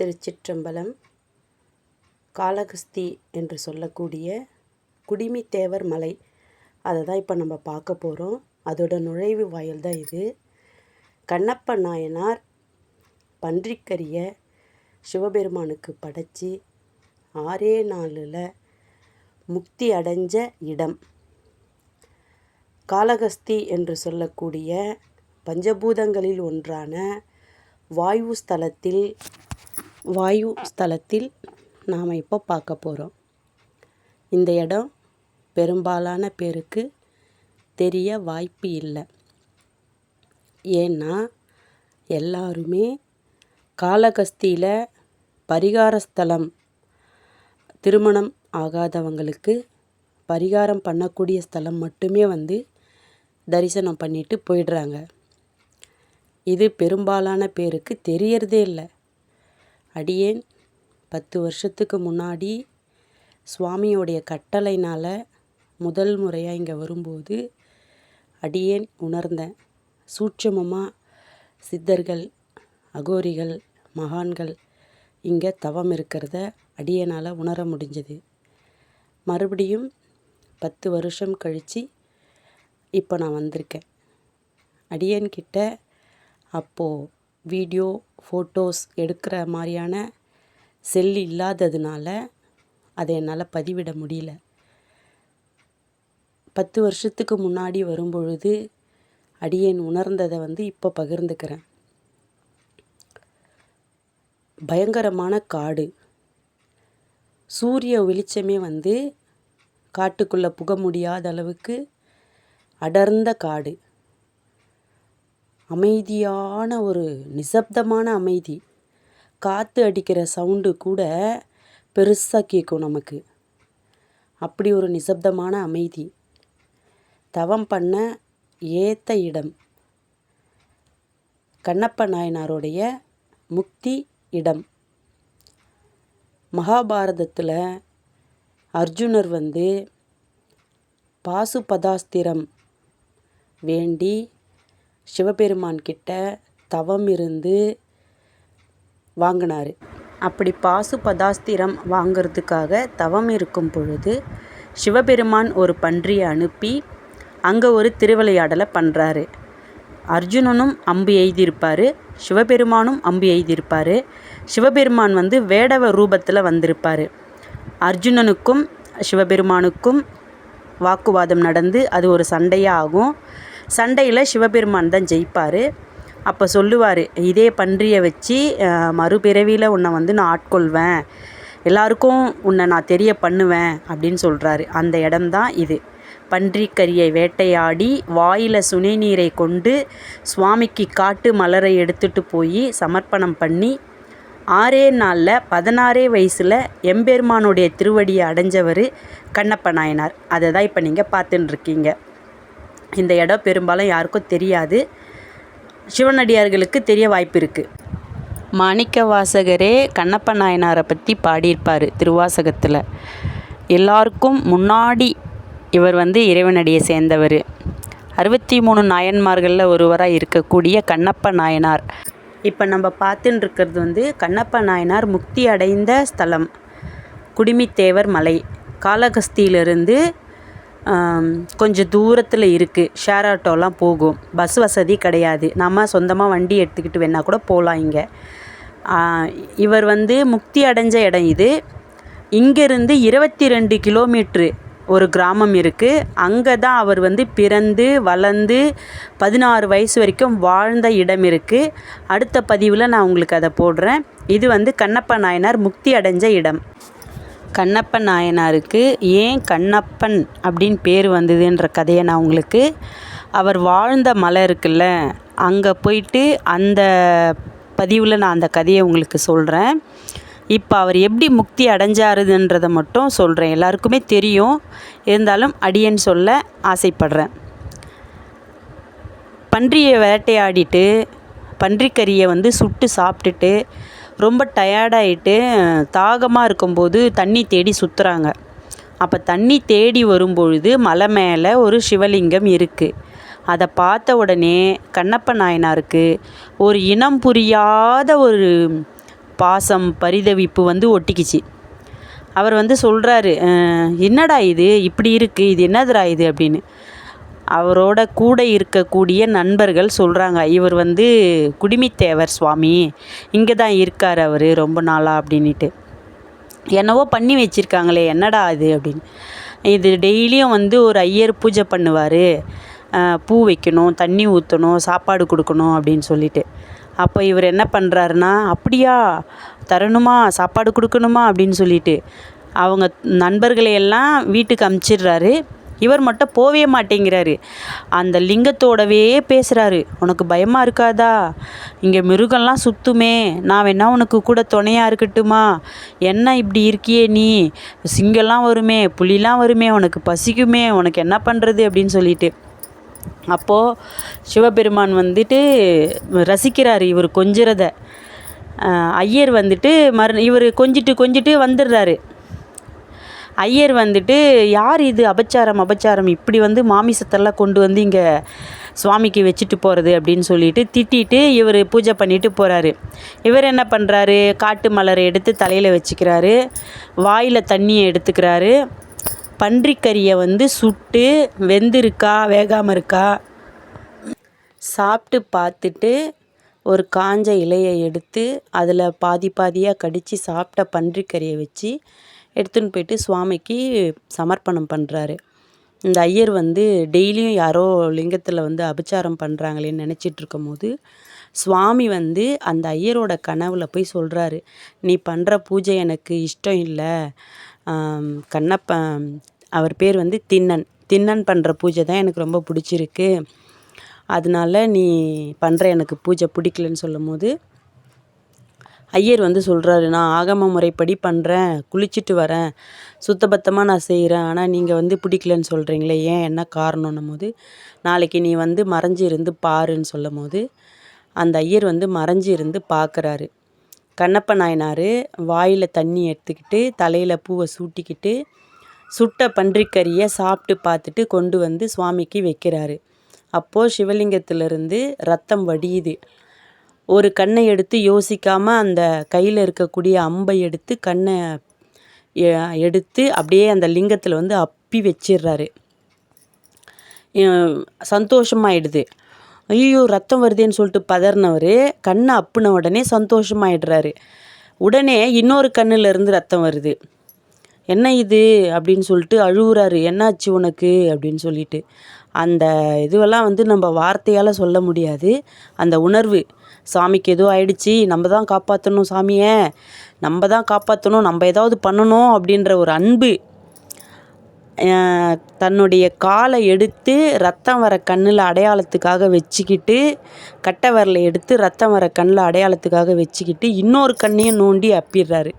திருச்சிற்றம்பலம் காளகஸ்தி என்று சொல்லக்கூடிய குடிமித்தேவர் மலை. அதை தான் இப்போ நம்ம பார்க்க போகிறோம் அதோட நுழைவு வாயில் தான் இது. கண்ணப்ப நாயனார் பன்றிக்கரிய சிவபெருமானுக்கு படைச்சி ஆறே நாளில் முக்தி அடைஞ்ச இடம். காளகஸ்தி என்று சொல்லக்கூடிய பஞ்சபூதங்களில் ஒன்றான வாயு ஸ்தலத்தில் வாயு ஸ்தலத்தில் நாம் இப்போ பார்க்க போகிறோம் இந்த இடம் பெரும்பாலான பேருக்கு தெரிய வாய்ப்பு இல்லை. ஏன்னா எல்லாருமே காளகஸ்தியில் பரிகார ஸ்தலம் திருமணம் ஆகாதவங்களுக்கு பரிகாரம் பண்ணக்கூடிய ஸ்தலம் மட்டுமே வந்து தரிசனம் பண்ணிட்டு போயிடுறாங்க. இது பெரும்பாலான பேருக்கு தெரியறதே இல்லை. அடியேன். பத்து வருஷத்துக்கு முன்னாடி சுவாமியோடைய கட்டளைனால் முதல் முறையாக இங்கே வரும்போது அடியேன் உணர்ந்தேன். சூட்சமமாக சித்தர்கள் அகோரிகள் மகான்கள் இங்கே தவம் இருக்கிறத அடியனால் உணர முடிஞ்சது. மறுபடியும் பத்து வருஷம் கழித்து இப்போ நான் வந்திருக்கேன். அடியன்கிட்ட அப்போது வீடியோ ஃபோட்டோஸ் எடுக்கிற மாதிரியான செல் இல்லாததுனால அதை என்னால் பதிவிட முடியல. பத்து வருஷத்துக்கு முன்னாடி வரும்பொழுது அடியேன் உணர்ந்ததை வந்து இப்போ பகிர்ந்துக்கிறேன். பயங்கரமான காடு. சூரிய வெளிச்சமே வந்து காட்டுக்குள்ளே புக முடியாத அளவுக்கு அடர்ந்த காடு. அமைதியான ஒரு நிசப்தமான அமைதி. காற்று அடிக்கிற சவுண்டு கூட பெருசாக கேட்கும் நமக்கு. அப்படி ஒரு நிசப்தமான அமைதி. தவம் பண்ண ஏத்த இடம். கண்ணப்ப நாயனாருடைய முக்தி இடம். மகாபாரதத்தில் அர்ஜுனர் வந்து பாசுபதாஸ்திரம் வேண்டி சிவபெருமான் கிட்ட தவம் இருந்து வாங்கினார். அப்படி பாசுபதாஸ்திரம் வாங்கிறதுக்காக தவம் இருக்கும் பொழுது சிவபெருமான் ஒரு பன்றியை அனுப்பி அங்கே ஒரு திருவிளையாடலை பண்ணுறாரு அர்ஜுனனும் அம்பு எய்தியிருப்பார் சிவபெருமானும் அம்பு எய்தியிருப்பார் சிவபெருமான் வந்து வேடவ ரூபத்தில் வந்திருப்பார். அர்ஜுனனுக்கும் சிவபெருமானுக்கும் வாக்குவாதம் நடந்து அது ஒரு சண்டையாக ஆகும் சண்டையில் சிவபெருமான் தான் ஜெயிப்பார். அப்போ சொல்லுவார் இதே பன்றியை வச்சு மறுபிறவியில் உன்னை வந்து நான் ஆட்கொள்வேன். எல்லாருக்கும் உன்னை நான் தெரிய பண்ணுவேன் அப்படின்னு சொல்கிறாரு அந்த இடம்தான் இது. பன்றிக்கரியை வேட்டையாடி வாயில் சுனை நீரை கொண்டு சுவாமிக்கு காட்டு மலரை எடுத்துகிட்டு போய் சமர்ப்பணம் பண்ணி ஆறே நாளில் பதினாறே வயசில் எம்பெருமானுடைய திருவடியை அடைஞ்சவர் கண்ணப்ப நாயனார். அதை தான் இப்போ நீங்கள் பார்த்துன்னு இருக்கீங்க இந்த இடம் பெரும்பாலும் யாருக்கும் தெரியாது. சிவனடியார்களுக்கு தெரிய வாய்ப்பு இருக்குது மாணிக்க வாசகரே கண்ணப்ப நாயனாரை பற்றி பாடியிருப்பார் திருவாசகத்தில். எல்லாருக்கும் முன்னாடி இவர் வந்து இறைவனடியை சேர்ந்தவர். அறுபத்தி மூணு நாயன்மார்களில் ஒருவராக இருக்கக்கூடிய கண்ணப்ப நாயனார். இப்போ நம்ம பார்த்துன்னு இருக்கிறது வந்து கண்ணப்ப நாயனார் முக்தி அடைந்த ஸ்தலம். குடிமித்தேவர் மலை. காளகஸ்தியிலிருந்து கொஞ்சம் தூரத்தில் இருக்குது ஷேர் ஆட்டோலாம் போகும். பஸ் வசதி கிடையாது. நம்ம சொந்தமாக வண்டி எடுத்துக்கிட்டு வேணால் கூட போகலாம் இங்கே. இவர் வந்து முக்தி அடைஞ்ச இடம் இது. இங்கேருந்து இருபத்தி ரெண்டு கிலோமீட்ரு ஒரு கிராமம் இருக்குது அங்கே தான் அவர் வந்து பிறந்து வளர்ந்து பதினாறு வயசு வரைக்கும் வாழ்ந்த இடம் இருக்குது அடுத்த பதிவில் நான் உங்களுக்கு அதை போடுறேன். இது வந்து கண்ணப்ப நாயனார் முக்தி அடைஞ்ச இடம். கண்ணப்ப நாயனாருக்கு ஏன் கண்ணப்பன் அப்படின்னு பேர் வந்ததுன்ற கதையை நான் உங்களுக்கு அவர் வாழ்ந்த மலை இருக்குல்ல அங்கே போயிட்டு அந்த பதிவில் நான் அந்த கதையை உங்களுக்கு சொல்கிறேன் இப்போ அவர் எப்படி முக்தி அடைஞ்சாருதுன்றதை மட்டும் சொல்கிறேன் எல்லாருக்குமே தெரியும். இருந்தாலும் அடியன் சொல்ல ஆசைப்படுறேன். பன்றியை வேட்டையாடிட்டு பன்றிக்கறியை வந்து சுட்டு சாப்பிட்டுட்டு ரொம்ப டயர்டாயிட்டு தாகமாக இருக்கும்போது தண்ணி தேடி சுற்றுறாங்க அப்போ தண்ணி தேடி வரும்பொழுது மலை மேலே ஒரு சிவலிங்கம் இருக்குது அதை பார்த்த உடனே கண்ணப்ப நாயனாருக்கு ஒரு இனம் புரியாத ஒரு பாசம் பரிதவிப்பு வந்து ஒட்டிக்கிச்சு. அவர் வந்து சொல்கிறாரு என்னடா இது? இப்படி இருக்குது இது என்னதுடா இது? அப்படின்னு. அவரோட கூட இருக்கக்கூடிய நண்பர்கள் சொல்கிறாங்க இவர் வந்து குடிமித்தேவர் சுவாமி. இங்கே தான் இருக்கார் அவர் ரொம்ப நாளாக அப்படின்ட்டு என்னவோ பண்ணி வச்சுருக்காங்களே என்னடா இது அப்படின்னு. இது டெய்லியும் வந்து ஒரு ஐயர் பூஜை பண்ணுவார். பூ வைக்கணும் தண்ணி ஊற்றணும் சாப்பாடு கொடுக்கணும் அப்படின்னு சொல்லிட்டு. அப்போ இவர் என்ன பண்ணுறாருன்னா அப்படியா தரணுமா சாப்பாடு கொடுக்கணுமா? அப்படின்னு சொல்லிட்டு. அவங்க நண்பர்களை எல்லாம் வீட்டுக்கு அமுச்சிடுறாரு. இவர் மட்டும் போவே மாட்டேங்கிறாரு. அந்த லிங்கத்தோடவே பேசுகிறாரு உனக்கு பயமாக இருக்காதா? இங்கே மிருகம்லாம் சுற்றுமே நான் வேணா உனக்கு கூட துணையாக இருக்கட்டுமா? என்ன இப்படி இருக்கியே நீ? சிங்கம்லாம் வருமே புலிலாம் வருமே உனக்கு பசிக்குமே உனக்கு என்ன பண்ணுறது அப்படின்னு சொல்லிட்டு. அப்போது சிவபெருமான் வந்துட்டு ரசிக்கிறார் இவர் கொஞ்சிறத. ஐயர் வந்துட்டு மறு இவர் கொஞ்சிட்டு கொஞ்சிட்டு வந்துடுறாரு. ஐயர் வந்துட்டு யார் இது? அபச்சாரம் அபச்சாரம். இப்படி வந்து மாமிசத்தெல்லாம் கொண்டு வந்து இங்கே சுவாமிக்கு வச்சுட்டு போகிறது அப்படின்னு சொல்லிட்டு திட்டிட்டு இவர் பூஜை பண்ணிட்டு போகிறாரு இவர் என்ன பண்ணுறாரு காட்டு மலரை எடுத்து தலையில் வச்சுக்கிறாரு. வாயில் தண்ணியை எடுத்துக்கிறாரு. பன்றிக்கறியை வந்து சுட்டு வெந்திருக்கா வேகாமல் இருக்கா? சாப்பிட்டு பார்த்துட்டு ஒரு காஞ்ச இலையை எடுத்து அதில் பாதி பாதியாக கடித்து சாப்பிட்ட பன்றிக்கறியை வச்சு எடுத்துன்னு போயிட்டு சுவாமிக்கு சமர்ப்பணம் பண்ணுறாரு இந்த ஐயர் வந்து டெய்லியும் யாரோ லிங்கத்தில் வந்து அபிச்சாரம் பண்ணுறாங்களேன்னு நினச்சிட்டு இருக்கும்போது சுவாமி வந்து அந்த ஐயரோட கனவுல போய் சொல்கிறாரு நீ பண்ணுற பூஜை எனக்கு இஷ்டம் இல்லை. கண்ணப்பன் அவர் பேர் வந்து திண்ணன். திண்ணன் பண்ணுற பூஜை தான் எனக்கு ரொம்ப பிடிச்சிருக்கு. அதனால நீ பண்ணுற எனக்கு பூஜை பிடிக்கலன்னு சொல்லும் போது ஐயர் வந்து சொல்கிறாரு நான் ஆகம முறைப்படி பண்ணுறேன் குளிச்சுட்டு வரேன் சுத்தபத்தமாக நான் செய்கிறேன் ஆனால் நீங்கள் வந்து பிடிக்கலன்னு சொல்கிறீங்களே ஏன் என்ன காரணம்னும் போது நாளைக்கு நீ வந்து மறைஞ்சி இருந்து பாருன்னு சொல்லும் போது அந்த ஐயர் வந்து மறைஞ்சி இருந்து பார்க்குறாரு கண்ணப்ப நாயனார் வாயில் தண்ணி எடுத்துக்கிட்டு தலையில் பூவை சூட்டிக்கிட்டு சுட்ட பன்றிக்கறியை சாப்பிட்டு பார்த்துட்டு கொண்டு வந்து சுவாமிக்கு வைக்கிறாரு. அப்போது சிவலிங்கத்திலிருந்து ரத்தம் வடியுது. ஒரு கண்ணை எடுத்து யோசிக்காமல் அந்த கையில் இருக்கக்கூடிய அம்பை எடுத்து கண்ணை எடுத்து அப்படியே அந்த லிங்கத்தில் வந்து அப்பி வச்சிடுறாரு சந்தோஷமாயிடுது. ஐயோ ரத்தம் வருதேன்னு சொல்லிட்டு பதறினவர் கண்ணை அப்புன உடனே சந்தோஷமாயிடுறாரு. உடனே இன்னொரு கண்ணிலேருந்து ரத்தம் வருது. என்ன இது? அப்படின்னு சொல்லிட்டு அழுகுறாரு என்னாச்சு உனக்கு? அப்படின்னு சொல்லிட்டு. அந்த இதுவெல்லாம் வந்து நம்ம வார்த்தையால் சொல்ல முடியாது. அந்த உணர்வு சாமிக்கு எதுவும் ஆயிடுச்சு. நம்ம தான் காப்பாற்றணும் சாமியை. நம்ம தான் காப்பாற்றணும் நம்ம ஏதாவது பண்ணணும் அப்படின்ற ஒரு அன்பு தன்னுடைய காலை எடுத்து ரத்தம் வர கண்ணில் அடையாளத்துக்காக வச்சுக்கிட்டு கட்டை வரலை எடுத்து ரத்தம் வர கண்ணில் அடையாளத்துக்காக வச்சுக்கிட்டு இன்னொரு கண்ணையும் நோண்டி அப்பிடுறாரு.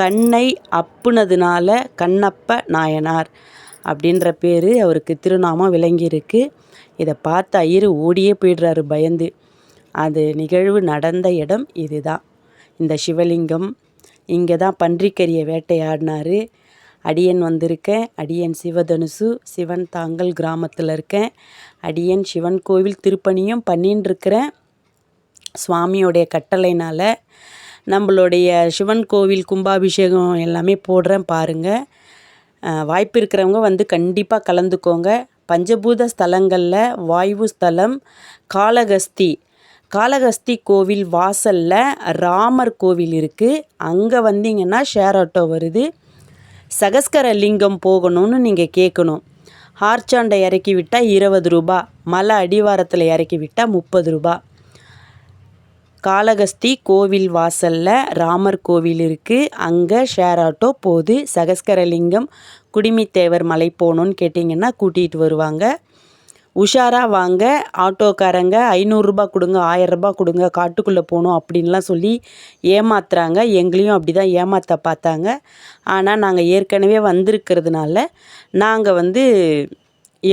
கண்ணை அப்புனதுனால கண்ணப்ப நாயனார் அப்படின்ற பேர் அவருக்கு திருநாமம் விளங்கியிருக்கு. இதை பார்த்து ஐயர் ஓடியே போயிடுறாரு பயந்து. அது நிகழ்வு நடந்த இடம் இதுதான். இந்த சிவலிங்கம் இங்கே தான் பன்றிக்கரியை வேட்டையாடினார். அடியன் வந்திருக்கேன். அடியன் சிவதனுசு சிவன் தாங்கல் கிராமத்தில் இருக்கேன். அடியன் சிவன் கோவில் திருப்பணியும் பண்ணின்னு இருக்கிறேன். சுவாமியோடைய கட்டளைனால் நம்மளுடைய சிவன் கோவில் கும்பாபிஷேகம் எல்லாமே போடுறேன் பாருங்கள் வாய்ப்பு இருக்கிறவங்க வந்து கண்டிப்பாக கலந்துக்கோங்க. பஞ்சபூத ஸ்தலங்களில் வாயு ஸ்தலம் காளகஸ்தி காளகஸ்தி கோவில் வாசலில் ராமர் கோவில் இருக்குது அங்கே வந்தீங்கன்னா ஷேர் ஆட்டோ வருது. சகஸ்கர லிங்கம் போகணும்னு நீங்கள் கேட்கணும் ஹார்ச்சாண்டை இறக்கி விட்டால் இருபது ரூபா மலை அடிவாரத்தில் இறக்கி விட்டால் முப்பது ரூபா. காளகஸ்தி கோவில் வாசலில் ராமர் கோவில் இருக்குது அங்கே ஷேர் ஆட்டோ போகுது. சகஸ்கரலிங்கம் குடிமித்தேவர் மலை போகணுன்னு கேட்டிங்கன்னா கூட்டிகிட்டு வருவாங்க. உஷாராக வாங்க ஆட்டோக்காரங்க ஐநூறுரூபா கொடுங்க ஆயரரூபா கொடுங்க காட்டுக்குள்ளே போகணும் அப்படின்லாம் சொல்லி ஏமாத்துறாங்க. எங்களையும் அப்படி தான் ஏமாற்ற பார்த்தாங்க. ஆனால் நாங்கள் ஏற்கனவே வந்திருக்கிறதுனால நாங்கள் வந்து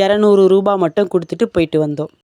இரநூறு ரூபா மட்டும் கொடுத்துட்டு போயிட்டு வந்தோம்.